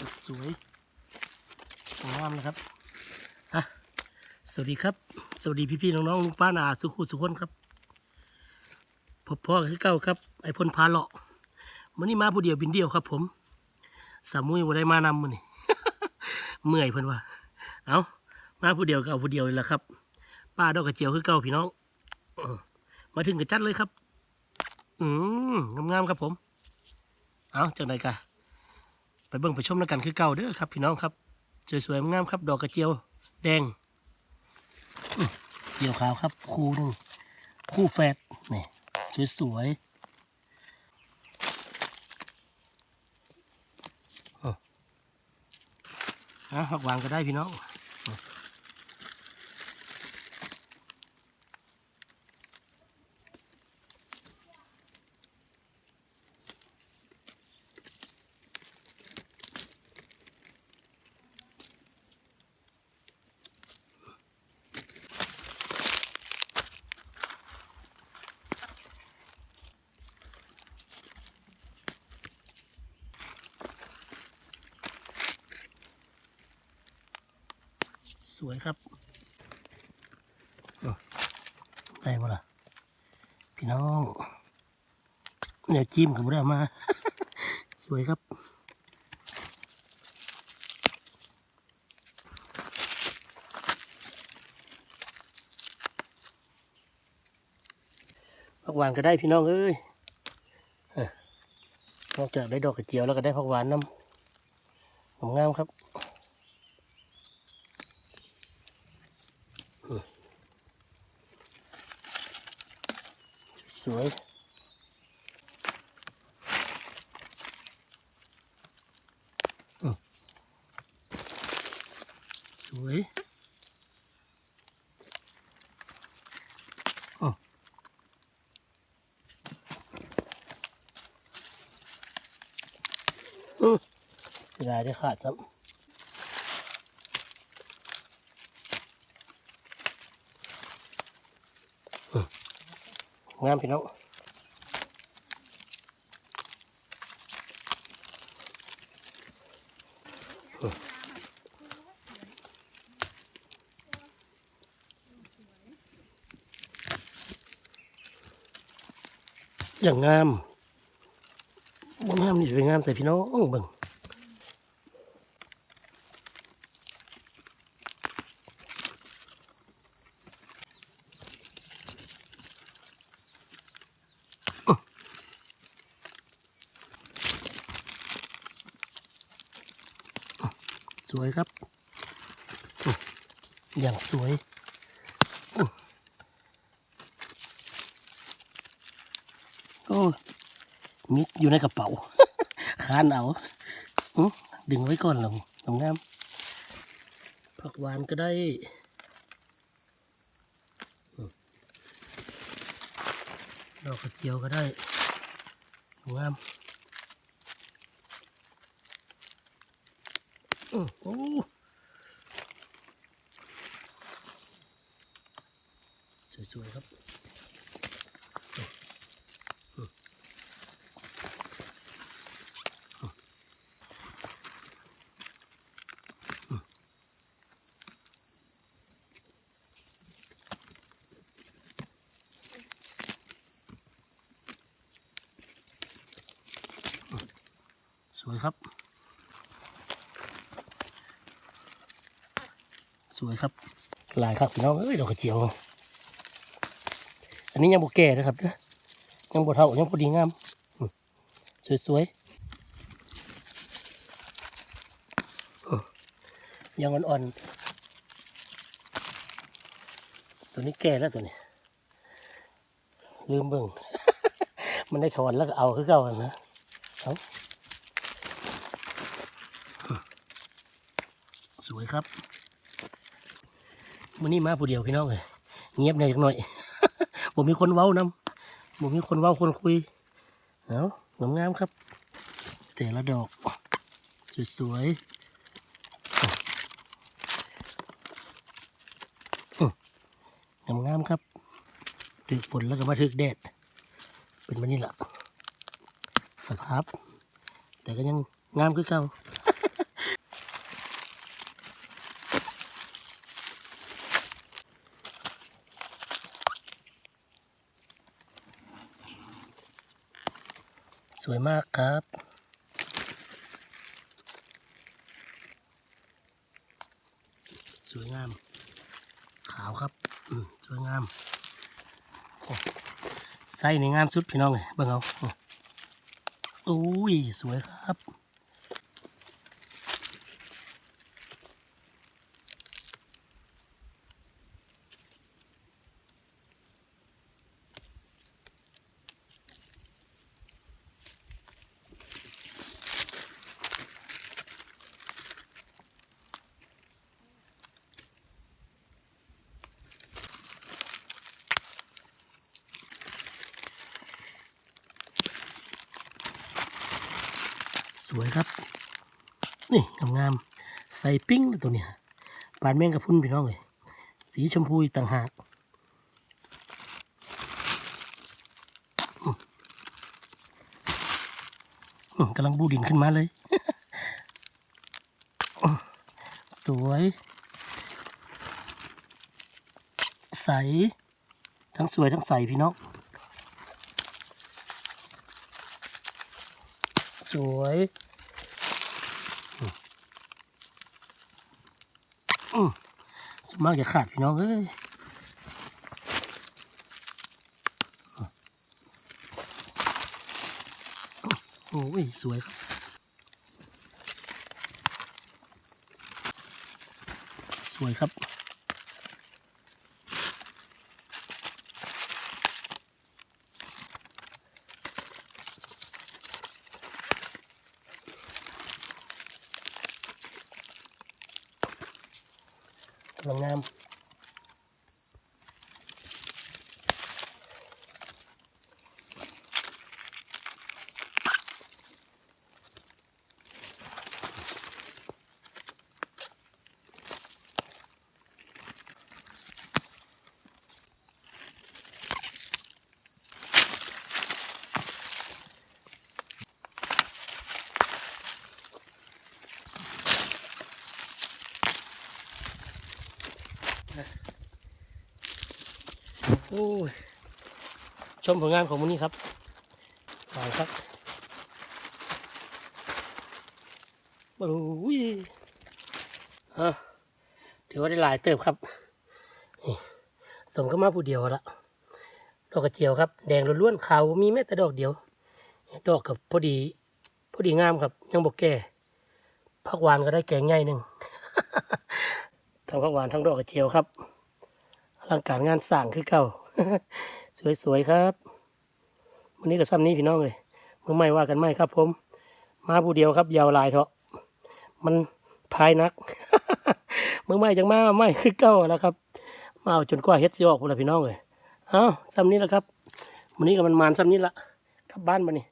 สดสวยงามนะครับอะสวัสดีครับ สวัสดีพี่ๆน้องๆลุงป้านาสุขุสุขนครับพบพ่อคือเก้าครับ ไอพลพาเลาะมื่อนี้มาผู้เดียวบินเดียวครับ ผม สามุยบ่ได้มานำมือนี่เมื่อยเพิ่นว่า เอามาผู้เดียวก็เอาผู้เดียวเลยละครับ ป้าดอกกระเจียวคือเก่าพี่น้องมาถึงกระจัดเลยครับ อืมงามๆครับผม เอาจากไหนกะ ไปเบิ่งไปชมแล้วกันคือเก่าเด้อครับ พี่น้องครับ สวยๆงามครับ ดอกกระเจียวแดงเจียวขาวครับ คู่หนึงคู่แฟดนี่สวยๆอะหักวางก็ได้พี่น้อง สวยครับอ้อได้ปะล่ะ พี่น้องเนี่ยจิ้มกับบุได้เอามา สวยครับผักหวานก็ได้พี่น้องเอ้ยเอ้อนอกจากได้ดอกกระเจียวแล้วก็ได้ผักหวานน้ำงามๆครับ สวยสวยอืมอืมเสียดาได้ขาดซ้ำ งามพี่น้องอย่างงามบ่งามนี่จะไปงามใส่พี่น้องเบิ่ง สวยครับ อย่างสวยโอ้มิดอยู่ในกระเป๋าคานเอาอดึงไว้ก่อนหรองงามผักหวานก็ได้ดอกกระเจียวก็ได้งาม อื้อโอ้สวยๆครับสวยครับ สวยครับหลายครับพี่น้องเอ้ยดอกกระเจียว อันนี้ยังบ่แก่นะครับเด้อยังบ่เท่ายังพอดีงามอืมสวยๆยังอ่อนๆตัวนี้แก่แล้วตัวนี้ ลืมเบิ่ง มันได้ถอนแล้วก็เอาคือเก่าอะนะเอาสวยครับ วันนี้มาผู้เดียวพี่น้องเลยเงียบหน่อยหน่อยผมมีคนเว้านำผมมีคนเว้าคนคุยเอางามๆครับ แต่ละดอกสวยๆงามๆครับถึกฝนแล้วก็มาถึกแดด เป็นแบบนี้แหละสภาพ แต่ก็ยังงามคือเก่า สวยมากครับ สวยงาม ขาวครับสวยงามไส้ในงามสุดพี่น้องเลยเบิ่งเอาโอ้อุ้ยสวยครับ สวยครับ นี่งามๆใส่ปิ้งเลยตัวเนี้ยปานแมงกระพรุนพี่น้องเลยสีชมพูต่างหากกำลังบูดินขึ้นมาเลย สวย ใส ทั้งสวยทั้งใสพี่น้อง สวยอืมอืมสมากจะขาดพี่น้องเอ้ยโอ้ย สวยครับ สวยครับ กำลังงาม โอ้ยชมผลงานของมันนี้ครับไปครับโอ้ยฮะถือว่าได้หลายเติบครับสมก็มาผู้เดียวละดอกกระเจียวครับ แดงล้วนๆขาวมีแม้แต่ดอกเดียว ดอกกับพอดี พอดีงามครับ ยังบอกแก่ผักหวานก็ได้แกงง่ายหนึ่ง ทั้งผักหวานทั้งดอกกระเจียวครับอลังการงานสร้างคือเก่า สวย ๆ ครับวันนี้ก็ซ้ำนี้พี่น้องเลยเมื่อไม่ว่ากันไม่ครับ ผม มาผู้เดียวครับ ยาวลายเถอะมันพายนักเมื่อไม่จังมาไม่คือเก่าแล้วครับ มาเอาจนกว่าเฮ็ดสิออกพุ่นละพี่น้องเลยเอ้าซ้ำนี้แหละครับวันนี้ก็มันมานซ้ำนี้ละกลับบ้านมานี่